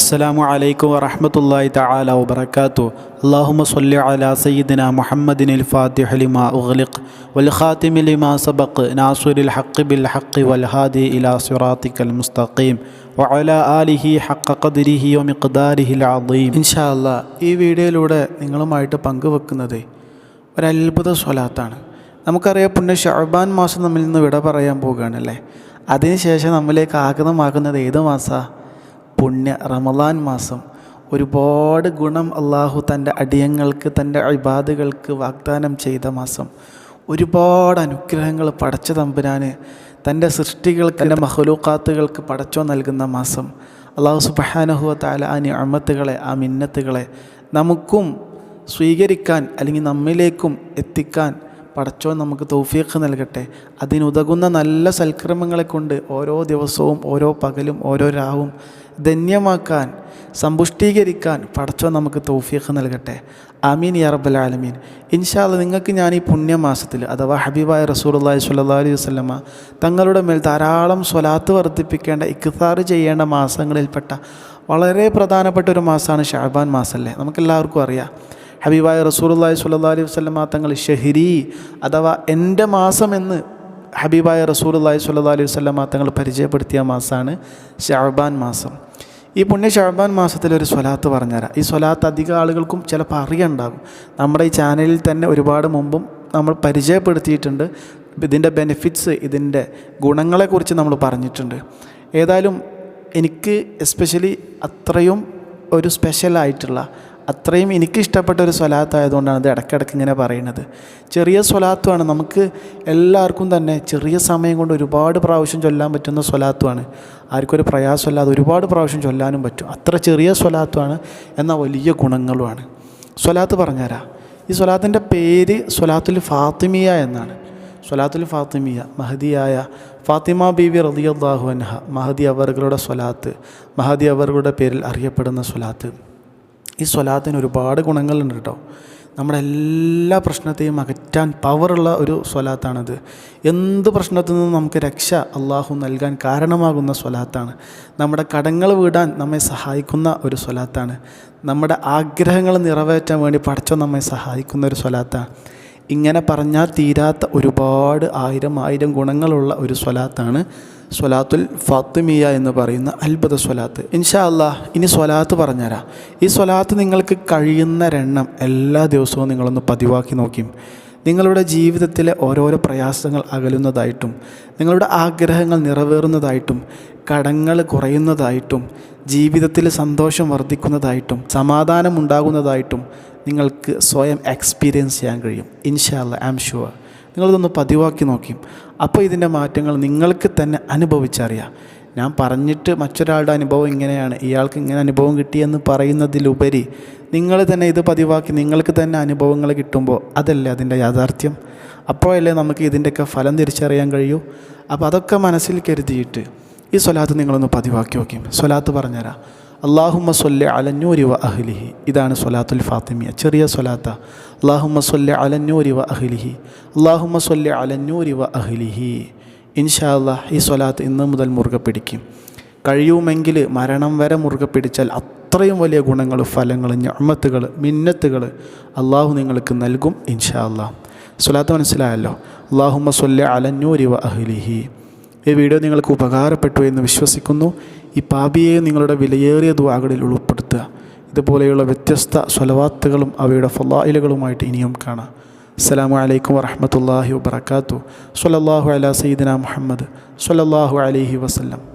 അസ്സാം വലൈക്കും വറഹമത്തല്ലാഹി തആല വാത്തു അള്ളാഹുമ സല്ലി അലാ സയ്യിദിന മുഹമ്മദിൻ അൽ ഫാത്തിഹ ലിമാ ഉഗ്ലിഖ് വൽ ഖാതിമി ലിമാ സബഖ് നാസുരിൽ ഹഖ് ബിൽ ഹഖ് വൽ ഹാദി ഇലാ സിറാത്തിക്കൽ മുസ്തഖീം വഅല ആലിഹി ഹക്ക ഖദ്രിഹി വമിഖ്ദാരിഹി അൽ അദീം. ഇൻഷാ അല്ലാ ഈ വീഡിയോയിലൂടെ നിങ്ങളുമായിട്ട് പങ്കുവെക്കുന്നത് ഒരത്ഭുത സ്വലാത്താണ്. നമുക്കറിയാം പുണ്യ ഷാബാൻ മാസം നമ്മിൽ നിന്ന് വിട പറയാൻ പോവുകയാണ് അല്ലേ അതിനുശേഷം നമ്മിലേക്ക് ആഗ്രഹമാക്കുന്നത് ഏത് മാസമാണ് പുണ്യ റമദാൻ മാസം. ഒരുപാട് ഗുണം അള്ളാഹു തന്റെ അടിയങ്ങൾക്ക് തന്റെ അഴിബാദുകൾക്ക് വാഗ്ദാനം ചെയ്ത മാസം. ഒരുപാട് അനുഗ്രഹങ്ങൾ പടച്ച തമ്പുരാന് തന്റെ സൃഷ്ടികൾക്ക് തന്റെ മഹലൂക്കാത്തുകൾക്ക് പടച്ചോ നൽകുന്ന മാസം. അള്ളാഹു സുബഹാനഹുവ താല ആ നിഅമത്തുകളെ ആ മിന്നത്തുകളെ നമുക്കും സ്വീകരിക്കാൻ അല്ലെങ്കിൽ നമ്മിലേക്കും എത്തിക്കാൻ പടച്ചോ നമുക്ക് തൗഫീഖ് നൽകട്ടെ. അതിനുതകുന്ന നല്ല സൽക്രമങ്ങളെ കൊണ്ട് ഓരോ ദിവസവും ഓരോ പകലും ഓരോ രാവും ധന്യമാക്കാൻ സമ്പുഷ്ടീകരിക്കാൻ പടച്ചോൻ നമുക്ക് തൗഫീഖ് നൽകട്ടെ. ആമീൻ യാ റബ്ബൽ ആലമീൻ. ഇൻഷാല്ല നിങ്ങൾക്ക് ഞാൻ ഈ പുണ്യമാസത്തിൽ അഥവാ ഹബീബായ റസൂലുള്ളാഹി സ്വല്ലല്ലാഹു അലൈഹി വസല്ലമ തങ്ങളുടെ മേൽ ധാരാളം സ്വലാത്ത് വർദ്ധിപ്പിക്കേണ്ട ഇക്താർ ചെയ്യേണ്ട മാസങ്ങളിൽപ്പെട്ട വളരെ പ്രധാനപ്പെട്ട ഒരു മാസമാണ് ഷാബാൻ മാസമല്ലേ? നമുക്കെല്ലാവർക്കും അറിയാം. ഹബീബായ റസൂലുള്ളാഹി സ്വല്ലല്ലാഹി അലൈഹി വസല്ലമ തങ്ങൾ ഷെഹരി അഥവാ എന്റെ മാസം എന്ന് ഹബീബായ റസൂലുള്ളാഹി സ്വല്ലല്ലാഹി അലൈഹി വസല്ലമ തങ്ങൾ പരിചയപ്പെടുത്തിയ മാസമാണ് ഷഅബാൻ മാസം. ഈ പുണ്യ ഷഅബാൻ മാസത്തിൽ ഒരു സ്വലാത്ത് പറഞ്ഞുതരാം. ഈ സ്വലാത്ത് അധികം ആളുകൾക്കും ചിലപ്പോൾ അറിയണ്ടാവും നമ്മുടെ ഈ ചാനലിൽ തന്നെ ഒരുപാട് മുമ്പും നമ്മൾ പരിചയപ്പെടുത്തിയിട്ടുണ്ട്. ഇതിന്റെ ബെനിഫിറ്റ്സ് ഇതിന്റെ ഗുണങ്ങളെക്കുറിച്ച് നമ്മൾ പറഞ്ഞിട്ടുണ്ട്. ഏതായാലും എനിക്ക് എസ്പെഷ്യലി അത്രയും ഒരു സ്പെഷ്യലായിട്ടുള്ള അത്രയും എനിക്കിഷ്ടപ്പെട്ട ഒരു സ്വലാത്തായതുകൊണ്ടാണ് അത് ഇടയ്ക്കിടയ്ക്ക് ഇങ്ങനെ പറയുന്നത്. ചെറിയ സ്വലാത്തുമാണ് നമുക്ക് എല്ലാവർക്കും തന്നെ ചെറിയ സമയം കൊണ്ട് ഒരുപാട് പ്രാവശ്യം ചൊല്ലാൻ പറ്റുന്ന സ്വലാത്തുമാണ് ആർക്കൊരു പ്രയാസമില്ലാതെ ഒരുപാട് പ്രാവശ്യം ചൊല്ലാനും പറ്റും. അത്ര ചെറിയ സ്വലാത്തുമാണ് എന്നാൽ വലിയ ഗുണങ്ങളുമാണ്. സ്വലാത്ത് പറഞ്ഞുതരാം. ഈ സ്വലാത്തിന്റെ പേര് സ്വലാത്തുൽ ഫാത്തിമിയ എന്നാണ്. സ്വലാത്തുൽ ഫാത്തിമിയ മഹദിയായ ഫാത്തിമ ബീവി റദിയല്ലാഹു അൻഹ മഹദി അവറുകളുടെ സ്വലാത്ത് മഹദി അവറുകളുടെ പേരിൽ അറിയപ്പെടുന്ന സ്വലാത്ത്. ഈ സ്വലാത്തിന് ഒരുപാട് ഗുണങ്ങളുണ്ട് കേട്ടോ. നമ്മുടെ എല്ലാ പ്രശ്നത്തെയും അകറ്റാൻ പവറുള്ള ഒരു സ്വലാത്താണിത്. എന്ത് പ്രശ്നത്തിൽ നിന്നും നമുക്ക് രക്ഷ അള്ളാഹു നൽകാൻ കാരണമാകുന്ന സ്വലാത്താണ്. നമ്മുടെ കടങ്ങൾ വീടാൻ നമ്മെ സഹായിക്കുന്ന ഒരു സ്വലാത്താണ്. നമ്മുടെ ആഗ്രഹങ്ങൾ നിറവേറ്റാൻ വേണ്ടി പഠിച്ചോ നമ്മെ സഹായിക്കുന്ന ഒരു സ്വലാത്താണ്. ഇങ്ങനെ പറഞ്ഞാൽ തീരാത്ത ഒരുപാട് ആയിരം ആയിരം ഗുണങ്ങളുള്ള ഒരു സ്വലാത്താണ്. സ്വലാത്തുൽ ഫാത്തിമിയ എന്ന് പറയുന്ന അത്ഭുത സ്വലാത്ത്. ഇൻഷാ അള്ളാഹ് ഇനി സ്വലാത്ത് പറഞ്ഞുതരാം. ഈ സ്വലാത്ത് നിങ്ങൾക്ക് കഴിയുന്ന രണ്ണം എല്ലാ ദിവസവും നിങ്ങളൊന്ന് പതിവാക്കി നോക്കിയും. നിങ്ങളുടെ ജീവിതത്തിലെ ഓരോരോ പ്രയാസങ്ങൾ അകലുന്നതായിട്ടും നിങ്ങളുടെ ആഗ്രഹങ്ങൾ നിറവേറുന്നതായിട്ടും കടങ്ങൾ കുറയുന്നതായിട്ടും ജീവിതത്തിൽ സന്തോഷം വർദ്ധിക്കുന്നതായിട്ടും സമാധാനം ഉണ്ടാകുന്നതായിട്ടും നിങ്ങൾക്ക് സ്വയം എക്സ്പീരിയൻസ് ചെയ്യാൻ കഴിയും. ഇൻഷാല്ല ഐ ആം ഷുവർ നിങ്ങളിതൊന്ന് പതിവാക്കി നോക്കിയും. അപ്പോൾ ഇതിന്റെ മാറ്റങ്ങൾ നിങ്ങൾക്ക് തന്നെ അനുഭവിച്ചറിയാം. ഞാൻ പറഞ്ഞിട്ട് മറ്റൊരാളുടെ അനുഭവം ഇങ്ങനെയാണ്. ഇയാൾക്ക് ഇങ്ങനെ അനുഭവം കിട്ടിയെന്ന് പറയുന്നതിലുപരി നിങ്ങൾ തന്നെ ഇത് പതിവാക്കി നിങ്ങൾക്ക് തന്നെ അനുഭവങ്ങൾ കിട്ടുമ്പോൾ അതല്ലേ അതിന്റെ യാഥാർത്ഥ്യം? അപ്പോഴല്ലേ നമുക്ക് ഇതിന്റെയൊക്കെ ഫലം തിരിച്ചറിയാൻ കഴിയൂ? അപ്പോൾ അതൊക്കെ മനസ്സിൽ കരുതിയിട്ട് ഈ സ്വലാത്ത് നിങ്ങളൊന്ന് പതിവാക്കി നോക്കിയും. സ്വലാത്ത് പറഞ്ഞുതരാം. അള്ളാഹുമ്മ സൊല്ലെ അലഞ്ഞൂരി വ അഹ്ലിഹി. ഇതാണ് സൊലാത്തുൽ ഫാത്തിമിയ. ചെറിയ സൊലാത്ത അള്ളാഹുമ്മ സൊല്ലെ അലഞ്ഞൂരി വ അഹ്ലിഹി. അള്ളാഹുമ്മ സൊല്ലെ അലഞ്ഞൂരി വ അഹ്ലിഹി. ഇൻഷാ അള്ളാഹ് ഈ സൊലാത്ത് ഇന്ന് മുതൽ മുറുകെ പിടിക്കും. കഴിയുമെങ്കിൽ മരണം വരെ മുറുകെ പിടിച്ചാൽ അത്രയും വലിയ ഗുണങ്ങൾ ഫലങ്ങൾ ഞമ്മത്തുകൾ മിന്നത്തുകൾ അള്ളാഹു നിങ്ങൾക്ക് നൽകും ഇൻഷാ അള്ളാഹ് സ്വലാത്ത് മനസ്സിലായല്ലോ? അള്ളാഹുമ്മ സൊല്ലെ അലഞ്ഞൂരി വ അഹ്ലിഹി. ഈ വീഡിയോ നിങ്ങൾക്ക് ഉപകാരപ്പെട്ടു എന്ന് വിശ്വസിക്കുന്നു. ഈ പാപിയെ നിങ്ങളുടെ വിലയേറിയ ദ്വാകളിൽ ഉൾപ്പെടുത്തുക. ഇതുപോലെയുള്ള വ്യത്യസ്ത സ്വലവാത്തുകളും അവയുടെ ഫലായിലുകളുമായിട്ട് ഇനിയും കാണാം. അസ്സലാമു അലൈക്കും വറഹമത്തല്ലാഹി വബർക്കാത്തു സ്വലല്ലാഹു അല സയ്യിദിന മുഹമ്മദ് സ്വലല്ലാഹു അലൈഹി വസല്ലം.